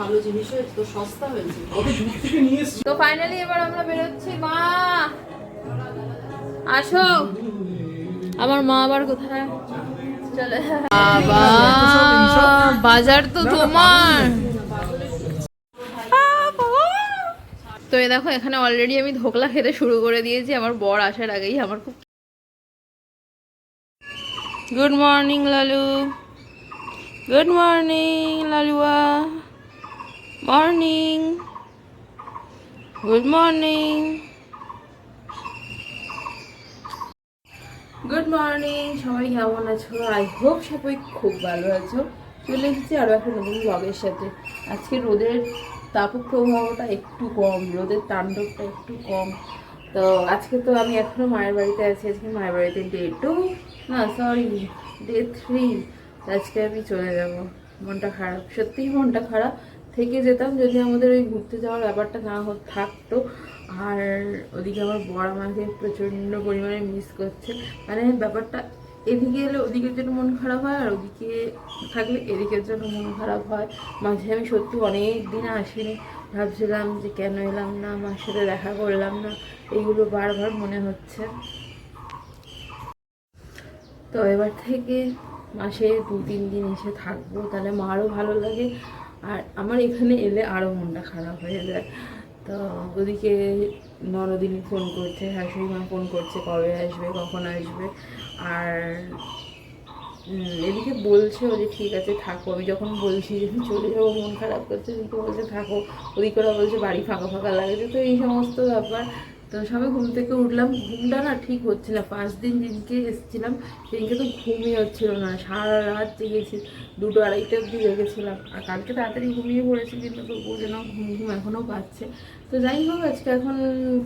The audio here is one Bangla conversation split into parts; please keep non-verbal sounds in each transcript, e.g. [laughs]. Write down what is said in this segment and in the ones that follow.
ভালো জিনিস হয়েছে তো সস্তা হয়েছে। তো ফাইনালি এবার আমরা বেরোচ্ছি। মা! আসো। আমার মা আবার কোথায়? চলে। বাবা বাজার তো তোমার। তো এই দেখো এখানে অলরেডি আমি ধোকলা খেতে শুরু করে দিয়েছি। আমার বর আসার আগেই আমার খুব good morning Lalu. Good morning Lalua. Morning good morning good morning সবাই কেমন আছো? আই হোপ সবাই খুব ভালো আছো। চলে এসেছি আরও একটা নতুন ব্লগের সাথে। আজকে রোদের তাপপ্রবাহটা একটু কম, রোদের তাণ্ডবটা একটু কম। তো আজকে তো আমি এখনও মায়ের বাড়িতে আছি। আজকে মায়ের বাড়িতে ডে টু না সরি ডে থ্রি আজকে আমি চলে যাব। মনটা খারাপ। সত্যিই মনটা খারাপ। থেকে যেতাম যদি আমাদের ওই ঘুরতে যাওয়ার ব্যাপারটা না থাকতো। আর ওদিকে আমার বড় আমাকে প্রচণ্ড পরিমাণে মিস করছে। মানে ব্যাপারটা এদিকে এলে ওদিকের জন্য মন খারাপ হয়, আর ওদিকে থাকলে এদিকের জন্য মন খারাপ হয়। মাঝে আমি সত্যি অনেক দিন আসিনি। ভাবছিলাম যে কেন এলাম না, মার সাথে দেখা করলাম না, এইগুলো বারবার মনে হচ্ছে। তো এবার থেকে মাসে দু তিন দিন এসে থাকব, তাহলে মারও ভালো লাগে। আর আমার এখানে এলে আরও মনটা খারাপ হয়ে যায়। তো ওদিকে ননদিনী ফোন করছে, শাশুড়ি মা ফোন করছে, কবে আসবে, কখন আসবে? আর এদিকে বলছে ও যে ঠিক আছে, থাকো। আমি যখন বলছি যে চলে যাব, মন খারাপ করছে এদিকে বলছে, থাকো। ওদিকে ওরা বলছে, বাড়ি ফাঁকা ফাঁকা লাগছে। তো এই সমস্ত ব্যাপার। তো সবে ঘুম থেকে উঠলাম। ঘুমটা না ঠিক হচ্ছে না। পাঁচ দিন যেদিনকে এসেছিলাম, সেদিনকে তো ঘুমিয়ে হচ্ছিল না। সারা রাত জেগেছি, দুটো আড়াইটা অব্দি জেগেছিলাম। আর কালকে তাড়াতাড়ি ঘুমিয়ে পড়েছি, কিন্তু তবুও যেন ঘুম ঘুম এখনও পাচ্ছে। তো যাই হোক, আজকে এখন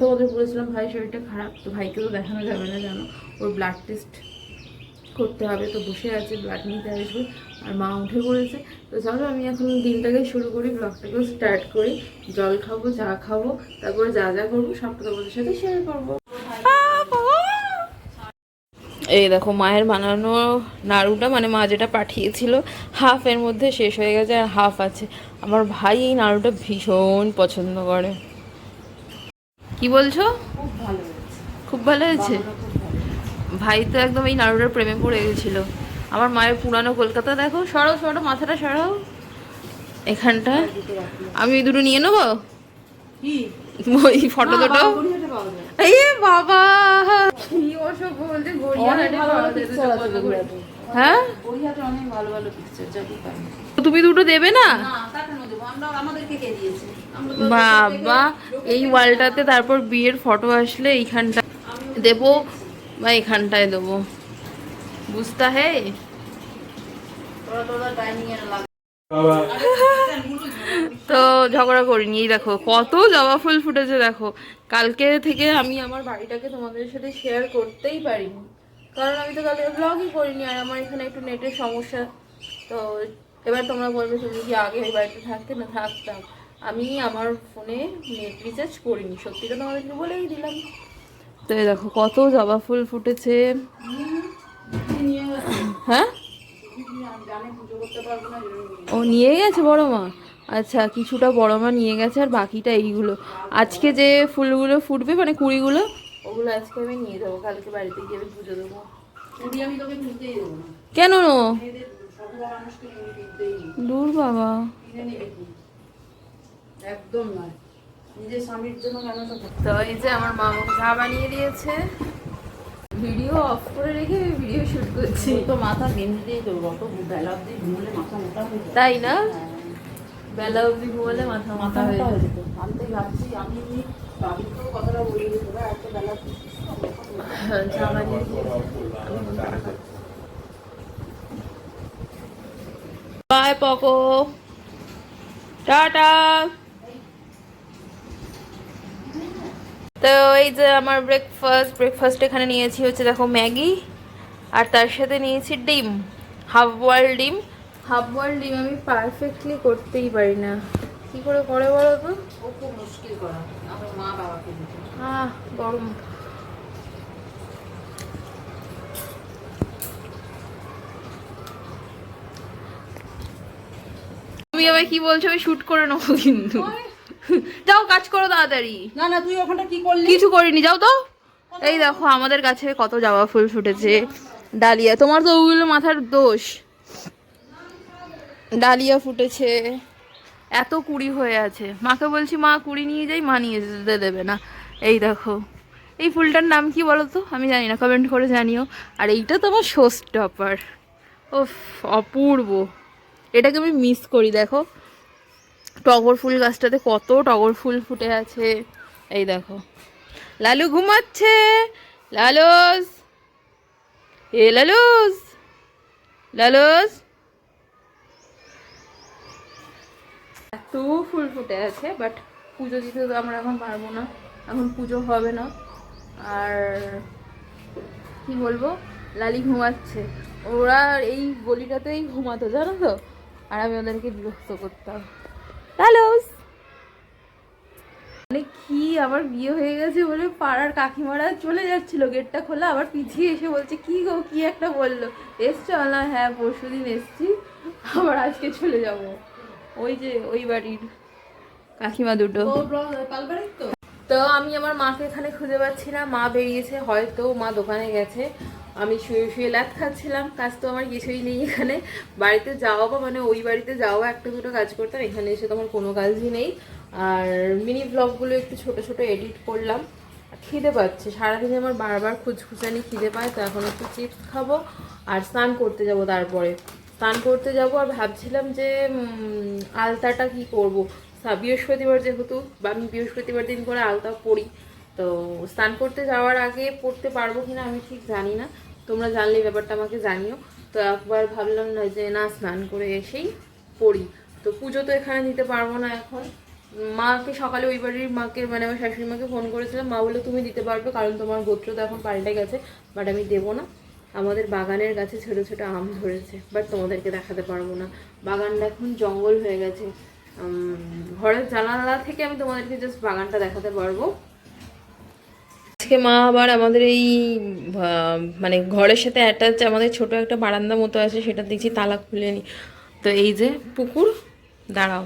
তোমাদের বলেছিলাম ভাই শরীরটা খারাপ। তো ভাইকে তো দেখানো যাবে না জানো? ওর ব্লাড টেস্ট করতে হবে। তো বসে আছে ব্লাড নিতে আসবে। আর মা উঠে পড়েছে। তো চলো আমি এখন দিনটাকে শুরু করি ব্লগটাকেও স্টার্ট করি। জল খাব চা খাব তারপরে যা যা করব সবটা তোমাদের সাথে শেয়ার করব। এই দেখো মায়ের বানানো নাড়ুটা মানে মা যেটা পাঠিয়েছিল হাফ এর মধ্যে শেষ হয়ে গেছে আর হাফ আছে। আমার ভাই এই নাড়ুটা ভীষণ পছন্দ করে। কি বলছো? খুব ভালো হয়েছে খুব ভালো হয়েছে বাবারও খুব ভালো ভাই তো একদম এই নাড়ুটার প্রেমে পড়ে গেছিল। আমার মায়ের পুরানো কলকাতা দেখো সরাও সরাও মাথাটা সরাও। এখানটা। আমি ওই দুটো নিয়ে নেব? কি? ওই ফটো দুটো। বাবা। এই। হ্যাঁ। তুমি দুটো দেবে না? না, তা কেন দেবো? আমরা- আমাদেরকে কে দিয়েছে? আমরা তো বাবা এই ওয়ালটাতে তারপর বিয়ের ফটো আসলে এইখানটা। দেবো বা এখানটায় দেবো। বুঝতা হে? তো ঝগড়া করিনি, এই দেখো, কত জবা ফুল ফুটেছে, দেখো। কালকে থেকে আমি আমার বাড়িটাকে তোমাদের সাথে শেয়ার করতেই পারিনি। কারণ আমি তো কালকে ব্লগই করিনি, আর আমার এখানে একটু নেটের সমস্যা। তো এবার তোমরা বলবে, তুমি কি আগে ওই বাড়িতে থাকতে না থাকতাম? আমি আমার ফোনে নেট রিচার্জ করিনি, সত্যিটা তোমাদেরকে বলেই দিলাম। তো দেখো কত জবা ফুল ফুটেছে। হ্যাঁ? ও নিয়ে গেছে বড় মা? আচ্ছা কিছুটা বড় মা নিয়ে গেছে আর বাকিটা এইগুলো। আজকে যে ফুলগুলো ফুটবে মানে কুড়িগুলো? ওগুলো আজকে আমি নিয়ে যাব কালকে বাড়িতে গিয়ে আমি পুজো দেবো। কেন। দূর বাবা? একদম নয়। নিজের স্বামীর জন্য কেন তো তো এই যে আমার মা আমাকে চা বানিয়ে দিয়েছে। ভিডিও অফ করে রেখে ভিডিও শুট করছি। তো মাথা গেঞ্জি দিয়ে দেবো অত বেলা অব্দি ঘুমলে মাথা মোটা হয়ে যায়। তাই না? হ্যাঁ। বেলা অবধি ঘুমালে মাথা মাথা হয়ে যেত। আমি তো ভাবছি আমি বাবিকেও কথাটা বলি যে তোরা এত বেলা হ্যাঁ, চা বানিয়ে দিয়েছে। বাই পকো টাটা তো এই যে আমার ব্রেকফাস্ট ব্রেকফাস্ট এখানে নিয়েছি হচ্ছে দেখো ম্যাগি আর তার সাথে নিয়েছি ডিম হাফ বয়েল ডিম। হাফ বয়েল ডিম আমি পারফেক্টলি করতেই পারি না। কি করে করে বলো তো? খুব মুশকিল করা। আমার মা বাবাকে দিতে। আহ গরম। তুমি আবার কি বলছো? আমি শুট করে নেব কিন্তু। [laughs] যাও কাজ করো তাড়াতাড়ি। না না তুই ওখানটা কি করলি? কিছু করিনি যাও তো। এই দেখো আমাদের কাছে কত জবা ফুল ফুটেছে। ডালিয়া তোমার তো ওগুলো মাথার দোষ। ডালিয়া ফুটেছে। এত কুড়ি হয়ে আছে। মাকে বলছি মা কুড়ি নিয়ে যাই মা নিয়ে যেতে দেবে না। এই দেখো এই ফুলটার নাম কি বলো তো আমি জানি না কমেন্ট করে জানিও। আর এইটা তো আমার শো স্টপার ও অপূর্ব। এটাকে আমি মিস করি দেখো। টগর ফুল গাছটাতে কত টগর ফুল ফুটে আছে। এই দেখো। লালু ঘুমাচ্ছে। লালুস। এ লালুস। লালুস। এত ফুল ফুটে আছে বাট পুজো দিতে তো আমরা এখন পারব না। এখন পুজো হবে না। আর কি বলব? লালি ঘুমাচ্ছে। ওরা এই গলিটাতেই ঘুমাতো, জানো তো? আর আমি ওদেরকে বিরক্ত করতাম। লালুস মানে কি আবার বিয়ে হয়ে গেছে বলে পাড়ার কাকিমারা চলে যাচ্ছিল গেটটা খোলা আবার পিছিয়ে এসে বলছে কি গো কি একটা বলল? এসছো? না হ্যাঁ পরশু দিন এসছি আবার আজকে চলে যাব। ওই যে ওই বাড়ির কাকিমা দুটো। তো আমি আমার মাকে এখানে খুঁজে পাচ্ছি না। মা বেরিয়েছে, হয়তো মা দোকানে গেছে। আমি শুয়ে শুয়ে ল্যাদ খাচ্ছিলাম, কাজ তো আমার কিছুই নেই এখানে। বাড়িতে যাওয়া বা মানে ওই বাড়িতে যাওয়া একটা দুটো কাজ করতাম, এখানে এসে তো আমার কোনো কাজই নেই। আর মিনি ব্লগগুলো একটু ছোট ছোট এডিট করলাম। খিদে পাচ্ছে, সারাদিনে আমার বারবার খুঁজখুচানি খিদে পায়, তো এখন একটু চিপস খাব আর স্নান করতে যাব তারপরে। স্নান করতে যাব আর ভাবছিলাম যে আলতাটা কি করব? বৃহস্পতিবার যেহেতু আমি বৃহস্পতিবার দিন করে আলতা পড়ি, তো স্নান করতে যাওয়ার আগে পড়তে পারব কিনা আমি ঠিক জানি না। তোমরা জানলে ব্যাপারটা আমাকে জানিও। তো একবার ভাবলাম না যে না, স্নান করে এসেই পড়ি। তো পুজো তো এখানে দিতে পারব না এখন। মাকে সকালে ওই বাড়ির মাকে মানে আমার শাশুড়ি মাকে ফোন করেছিলাম। মা বলল, তুমি দিতে পারবে, কারণ তোমার গোত্র তো এখন পাল্টে গেছে বাট আমি দেবো না। আমাদের বাগানের গাছে ছোট ছোট আম ধরেছে বাট তোমাদেরকে দেখাতে পারব না। বাগানটা এখন জঙ্গল হয়ে গেছে। ঘরের জানালা থেকে আমি তোমাদেরকে জাস্ট বাগানটা দেখাতে পারব। আজকে মা আবার আমাদের এই মানে ঘরের সাথে অ্যাটাচ আমাদের ছোট একটা বারান্দা মতো আছে, সেটা দেখছি তালা খুলে নি। তো এই যে পুকুর, দাঁড়াও।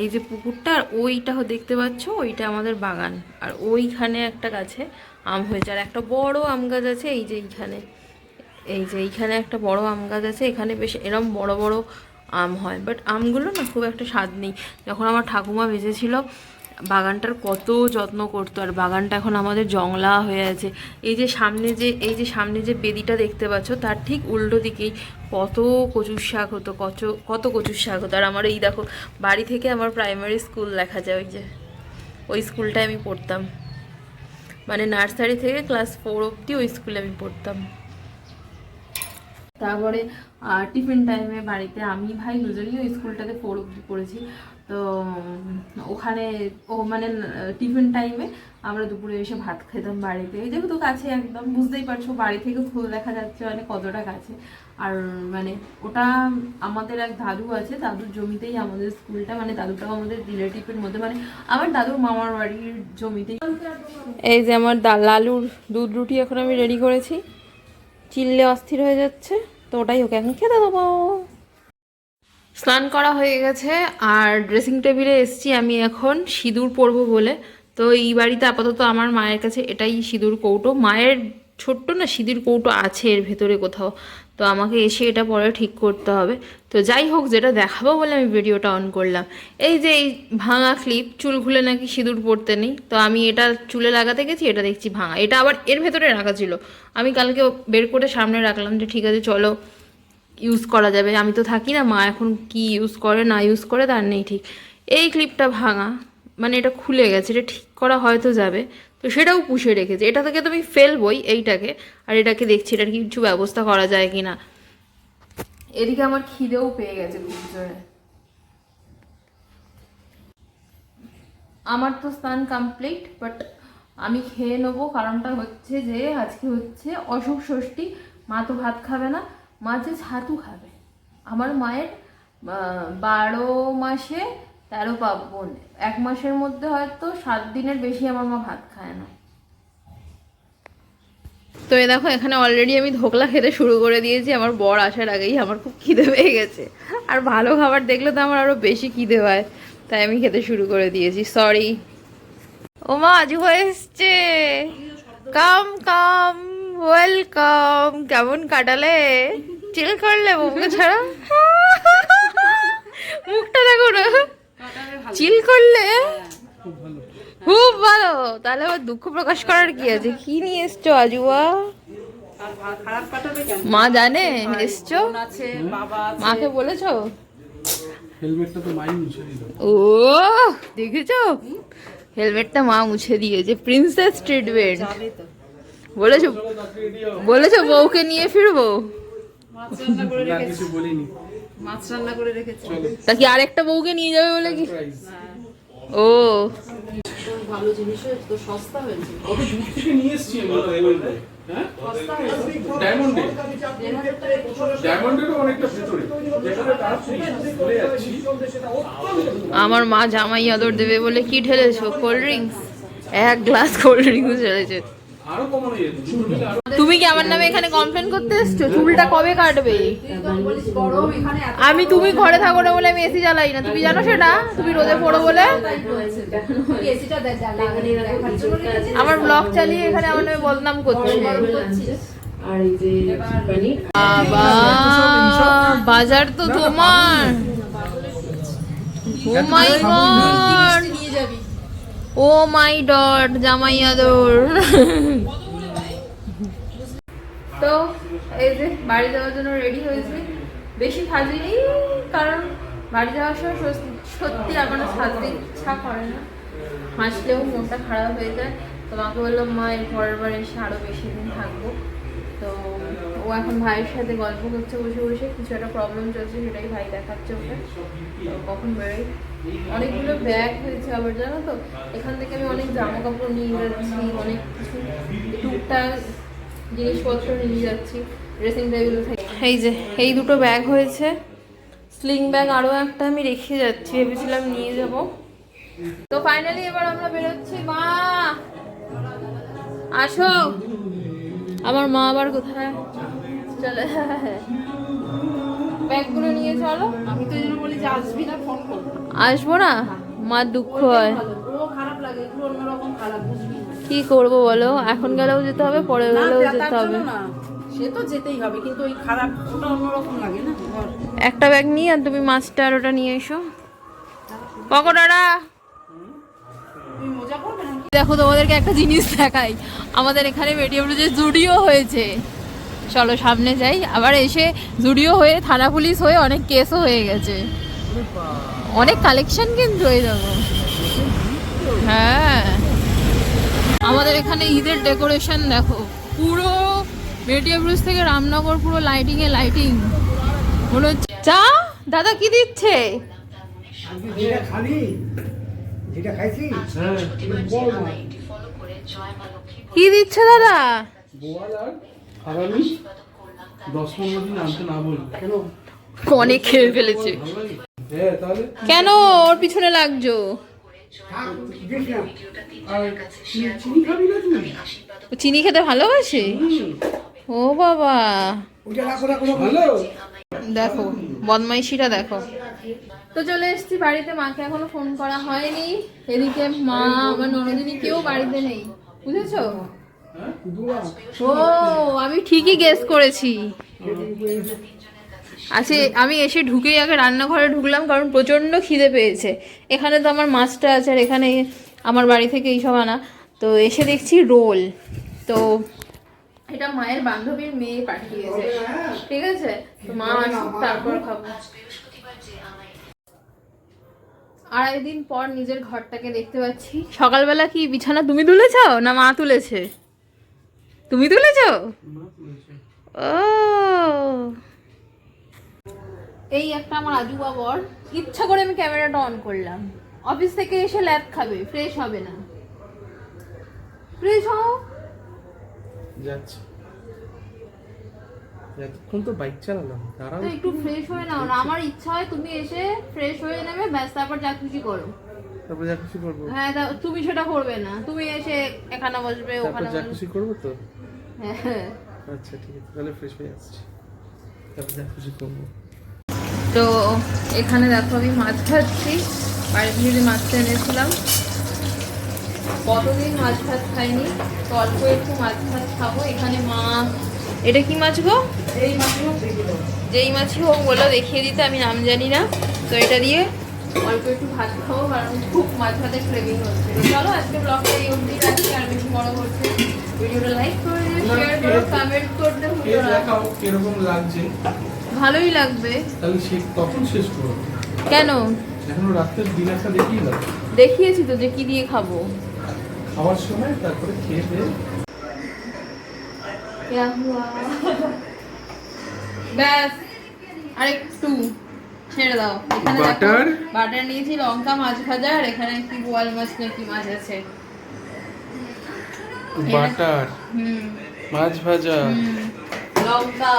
এই যে পুকুরটা, আর ওইটা দেখতে পাচ্ছ, ওইটা আমাদের বাগান। আর ওইখানে একটা গাছে আম হয়েছে, আর একটা বড় আম গাছ আছে, এই যে এইখানে। এই যে এইখানে একটা বড় আম গাছ আছে, এখানে বেশ এরম বড় বড় আম হয়। বাট আমগুলো না খুব একটা স্বাদ নেই। যখন আমার ঠাকুমা বেঁচেছিল বাগানটার কত যত্ন করতো। আর বাগানটা এখন আমাদের জংলা হয়ে আছে। এই যে সামনে যে, এই যে সামনে যে বেদিটা দেখতে পাচ্ছ, তার ঠিক উল্টো দিকেই কত কচুর শাক হতো, কত কত কচুর শাক হতো। আর আমার এই দেখো, বাড়ি থেকে আমার প্রাইমারি স্কুল দেখা যায়, ওই যে, ওই স্কুলটায় আমি পড়তাম। মানে নার্সারি থেকে ক্লাস ফোর অবধি ওই স্কুলে আমি পড়তাম। তারপরে টিফিন টাইমে বাড়িতে আমি ভাই দুজনেই ওই স্কুলটাতে ফোর অব্দি পড়েছি। তো, ওখানে, ও মানে টিফিন টাইমে আমরা দুপুরে এসে ভাত খেতাম বাড়িতে। এই যেহেতু কাছে একদম, বুঝতেই পারছ বাড়ি থেকে ফুল দেখা যাচ্ছে মানে কতটা কাছে। আর মানে ওটা আমাদের এক দাদু আছে, দাদুর জমিতেই আমাদের স্কুলটা মানে দাদুটাও আমাদের রিলেটিভের মধ্যে মানে আমার দাদুর মামার বাড়ির জমিতেই। এই যে আমার লালুর দুধ রুটি এখন আমি রেডি করেছি। চিল্লে অস্থির হয়ে যাচ্ছে। তো ওটাই ওকে এখন খেতে দেবো। স্নান করা হয়ে গেছে, আর ড্রেসিং টেবিলে এসছি আমি এখন সিঁদুর পরবো বলে। তো এই বাড়িতে আপাতত আমার মায়ের কাছে এটাই সিঁদুর কৌটো। মায়ের ছোট্ট না, সিঁদুর কৌটো আছে এর ভেতরে কোথাও। তো আমাকে এসে এটা পরে ঠিক করতে হবে। তো যাই হোক, যেটা দেখাবো বলে আমি ভিডিওটা অন করলাম। এই যে এই ভাঙা ক্লিপ চুল খুলে নাকি সিঁদুর পড়তে নেই। তো আমি এটা চুলে লাগাতে গেছি, এটা দেখছি ভাঙা। এটা আবার এর ভেতরে রাখা ছিল। আমি কালকে বের করে সামনে রাখলাম যে, ঠিক আছে, চলো ইউজ করা যাবে। আমি তো থাকি না, মা এখন কি ইউজ করে, না ইউজ করে, তার নেই ঠিক। এই ক্লিপটা ভাঙা মানে এটা খুলে গেছে, এটা ঠিক করা হয়তো যাবে। তো সেটাও পুষে রেখেছে। এটা থেকে তো আমি ফেলবই এইটাকে। আর এটাকে দেখছি এটার কিছু ব্যবস্থা করা যায় কি না এদিকে আমার খিদেও পেয়ে গেছে খুব জোরে। আমার তো স্নান কমপ্লিট বাট আমি খেয়ে নেব। কারণটা হচ্ছে যে, আজকে হচ্ছে অসুখ ষষ্ঠী। মা তো ভাত খাবে না, মা যে ছাতু খাবে। আমার মায়ের বারো মাসে তেরো পার্বণ এক মাসের মধ্যে হয়তো সাত দিনের বেশি আমার মা ভাত খায় না। তো এই দেখো, এখানে অলরেডি আমি ধোকলা খেতে শুরু করে দিয়েছি। আমার বর আসার আগেই আমার খুব খিদে পেয়ে গেছে। আর ভালো খাবার দেখলে তো আমার আরও বেশি খিদে হয়। তাই আমি খেতে শুরু করে দিয়েছি। সরি ও মা, আজু এসছে। কাম কাম ওয়েলকাম কেমন কাটালে? চিল করলে বউকে ছাড়া। মুখটা দেখো না। চিল করলে খুব ভালো। তাহলে আবার দুঃখ প্রকাশ করার কি আছে? কি নিয়ে এসছো আজুয়া? মা জানে এসছো? মাকে বলেছ? ও দেখেছ? হেলমেটটা মা মুছে দিয়েছে প্রিন্সেস ট্রিটমেন্ট বলেছ বলেছ বউকে নিয়ে ফিরবো? কিছু বলিনি। মাছ রান্না করে রেখেছি। তা কি আরেকটা বউকে নিয়ে যাবে বলে কি? ও। ভালো জিনিস তো সস্তা হয়েছে। কত দূর থেকে নিয়ে এসছি ডায়মন্ডে হ্যাঁ? ডায়মন্ডে ডায়মন্ডেরও অনেকটা ভেতরে। আমার মা জামাই আদর দেবে বলে কি ঢেলেছো? কোল্ড ড্রিঙ্কস এক গ্লাস কোল্ড ড্রিঙ্কস ঢেলেছে। তুমি কি আমার নামে এখানে কমপ্লেন করতে এসছো? চুলটা কবে কাটবে? আমি তুমি ঘরে থাকো না বলে আমি এসি জ্বালাই না। তুমি জানো সেটা? তুমি রোদে পড়ো বলে? আমার ব্লগ চালিয়ে এখানে আমার নামে বদনাম করছে। গরম করছিস আর এই যে চিকেনি বাবা বাজার তো তোমার। ও মাই গড। ও মাই ডট জামাই আদর। তো এই যে বাড়ি যাওয়ার জন্য রেডি হয়েছি। বেশি সাজিনি কারণ বাড়ি যাওয়ার সময় সত্যি- সত্যি আমার সাজতে ইচ্ছা করে না। হাসলেও মনটা খারাপ হয়ে যায়। তো মাকে বললাম, মা, এর পরের বার এসে আরও বেশি দিন থাকব। তো ও এখন ভাইয়ের সাথে গল্প করছে বসে বসে। কিছু একটা প্রবলেম চলছে, সেটাই ভাই দেখাচ্ছে ওকে। তো কখন বেরোই অনেকগুলো ব্যাগ হয়েছে আবার, জানো তো? এখান থেকে আমি অনেক জামা কাপড় নিয়ে যাচ্ছি, অনেক কিছু। টুকটাক জিনিসপত্র নিয়ে যাচ্ছি ড্রেসিং টেবিল এই যে এই দুটো ব্যাগ হয়েছে। স্লিং ব্যাগ আরও একটা আমি রেখে যাচ্ছি ভেবেছিলাম নিয়ে যাব। তো ফাইনালি এবার আমরা বেরোচ্ছি। মা! আসো! আমার মা আবার কোথায়? চলে। ব্যাগগুলো নিয়ে চলো। আমি তো বলি যে আসবি না ফোন আসব না? মার দুঃখ হয়। কি করব বলো? এখন গেলেও যেতে হবে পরে গেলেও যেতে হবে। সে তো যেতেই হবে কিন্তু ওই খারাপ ওটা অন্যরকম লাগে না? একটা ব্যাগ নিয়ে আর তুমি মাছটা আর ওটা নিয়ে এসো। না দেখো তোমাদেরকে একটা জিনিস দেখাই। আমাদের এখানে মেডিয়াম যে জুডিও হয়েছে। চলো সামনে যাই। আবার এসে জুডিও হয়ে থানা পুলিশ হয়ে অনেক কেসও হয়ে গেছে। অনেক কালেকশন কিন্তু এই দেখো। হ্যাঁ। আমাদের এখানে ঈদের ডেকোরেশন দেখো। পুরো মেটিয়া ব্রুজ থেকে রামনগর পুরো লাইটিং এ লাইটিং মনে হচ্ছে চা দাদা কি দিচ্ছে? যেটা খালি যেটা খাইছি? হ্যাঁ। কি দিচ্ছে দাদা? অনেক খেয়ে ফেলেছে। হ্যাঁ কেন? ওর পিছনে লাগছো। চিনি খেতে ভালোবাসে? ও বাবা। দেখো বদমাইশিটা দেখো। তো চলে এসছি বাড়িতে মাকে এখনও ফোন করা হয়নি। এদিকে মা আমার ননদিনী কেউ বাড়িতে নেই। বুঝেছ? ও আমি ঠিকই গেস করেছি। আচ্ছা আমি এসে ঢুকেই আগে রান্নাঘরে ঢুকলাম কারণ প্রচণ্ড খিদে পেয়েছে। এখানে তো আমার মাছটা আছে আর এখানে আমার বাড়ি থেকে এইসব আনা। তো এসে দেখছি রোল। তো এটা মায়ের বান্ধবীর মেয়ে পাঠিয়েছে। ঠিক আছে? তো মা আসুক তারপর খাব। আড়াই দিন পর নিজের ঘরটাকে দেখতে পাচ্ছি। সকালবেলা কি বিছানা তুমি তুলেছ না মা তুলেছে? তুমি তুলেছ। ও। এই একটা আমার আজু বাবর। ইচ্ছা করে আমি ক্যামেরাটা অন করলাম। অফিস থেকে এসে ল্যাব খাবে ফ্রেশ হবে না। ফ্রেশ হও। যাচ্ছে। এতক্ষণ তো বাইক চালালাম দাঁড়াও। একটু ফ্রেশ হয়ে নাও না। আমার ইচ্ছা হয় তুমি এসে ফ্রেশ হয়ে নেবে ব্যাস তারপর যা খুশি করো। তারপর যা খুশি করব। হ্যাঁ তুমি সেটা করবে না। তুমি এসে এখানে বসবে ওখানে যা খুশি করব তো? হ্যাঁ। আচ্ছা ঠিক আছে। তাহলে ফ্রেশ হয়ে আসছি। তারপর যা খুশি করব। তো এখানে দেখো আমি মাছ খাচ্ছি। বাড়ি থেকে মাছটা এনেছিলাম। কতদিন মাছ ভাত খাইনি? তো অল্প একটু মাছ ভাত খাব। এখানে মা এটা কি মাছ গো? যেই মাছই হোক বলো দেখিয়ে দিতে আমি নাম জানি না। তো এটা দিয়ে অল্প একটু ভাত খাব কারণ খুব মাছ ভাতের ক্রেভিং হচ্ছে। চলো আজকে ব্লগটা এই অবধি রাখছি আর বেশি বড় করছে ভিডিওটা লাইক করে দিও শেয়ার করো কমেন্ট করতে ভুলো না। কীরকম লাগছে। ভালোই লাগবে। তাহলে শেষ করব? কেন? এখনও রাতের একটা দেখিয়ে দাও। দেখিয়েছি তো যে কি দিয়ে খাব। খাওয়ার সময় তারপরে খেয়ে দে। ব্যাস ছেড়ে দাও। এখানে বাটার? বাটার নিয়েছি লঙ্কা মাছ ভাজা আর এখানে কি বোয়াল মাছ নাকি মাছ আছে। বাটার। হুম। মাছ ভাজা। লঙ্কা।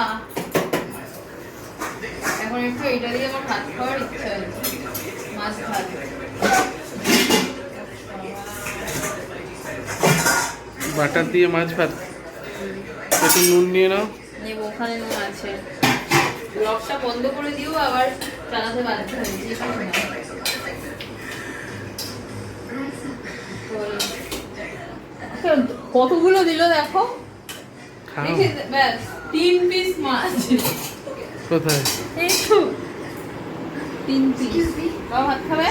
এখন একটু এটা দিয়ে আমার ভাত খাওয়ার ইচ্ছা হচ্ছে মাছ ভাত। বাটার দিয়ে মাছ ভাত। একটু নুন নিয়ে নাও। নেব ওখানে নুন আছে। ব্লগটা বন্ধ করে দিও আবার চালাতে বাধ্য হয়েছি না? কতগুলো দিল দেখো? ব্যাস তিন পিস মাছ। কোথায়? তো। তিন পিস। বাবা ভাত খাবে?